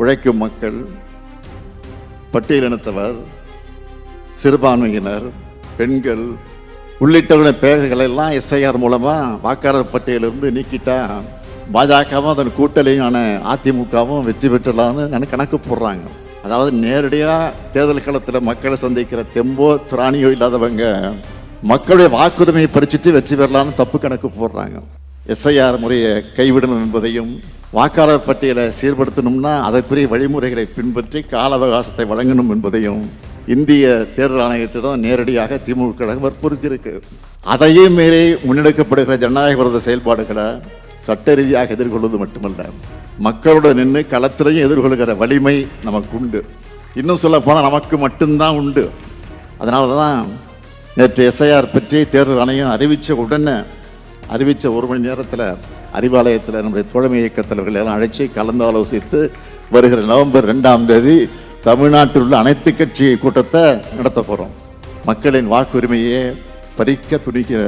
உழைக்கும் மக்கள் பட்டியலினத்தவர் சிறுபான்மையினர் பெண்கள் உள்ளிட்டவர்களின் பெயர்களை எல்லாம் எஸ்ஐஆர் மூலமாக வாக்காளர் பட்டியலிருந்து நீக்கிட்டா பாஜகவும் அதன் கூட்டணியான அதிமுகவும் வெற்றி பெற்றலான்னு எனக்கு கணக்கு போடுறாங்க. அதாவது நேரடியாக தேர்தல் களத்தில் மக்களை சந்திக்கிற தெம்போ திராணியோ இல்லாதவங்க மக்களுடைய வாக்குரிமையை பறிச்சுட்டு வெற்றி பெறலான்னு தப்பு கணக்கு போடுறாங்க. எஸ்ஐஆர் முறையை கைவிடணும் என்பதையும் வாக்காளர் பட்டியலை சீர்படுத்தணும்னா அதற்குரிய வழிமுறைகளை பின்பற்றி கால அவகாசத்தை வழங்கணும் என்பதையும் இந்திய தேர்தல் ஆணையத்திடம் நேரடியாக திமுக கழகம் வற்புறுத்தியிருக்கு அதையும் மீறி முன்னெடுக்கப்படுகிற ஜனநாயக விரோத செயல்பாடுகளை சட்ட ரீதியாக எதிர்கொள்வது மட்டுமல்ல மக்களோட நின்று களத்திலையும் எதிர்கொள்கிற வலிமை நமக்கு உண்டு இன்னும் சொல்ல போனால் நமக்கு மட்டும்தான் உண்டு. அதனால தான் நேற்று எஸ்ஐஆர் பற்றி தேர்தல் ஆணையம் அறிவித்த உடனே அறிவித்த ஒரு மணி நேரத்தில் அறிவாலயத்தில் நம்முடைய தோழமை இயக்க தலைவர்கள் எல்லாம் அழைச்சி கலந்தாலோசித்து வருகிற நவம்பர் ரெண்டாம் தேதி தமிழ்நாட்டில் உள்ள அனைத்து கட்சி கூட்டத்தை நடத்த போகிறோம் மக்களின் வாக்குரிமையை பறிக்க துணிக்க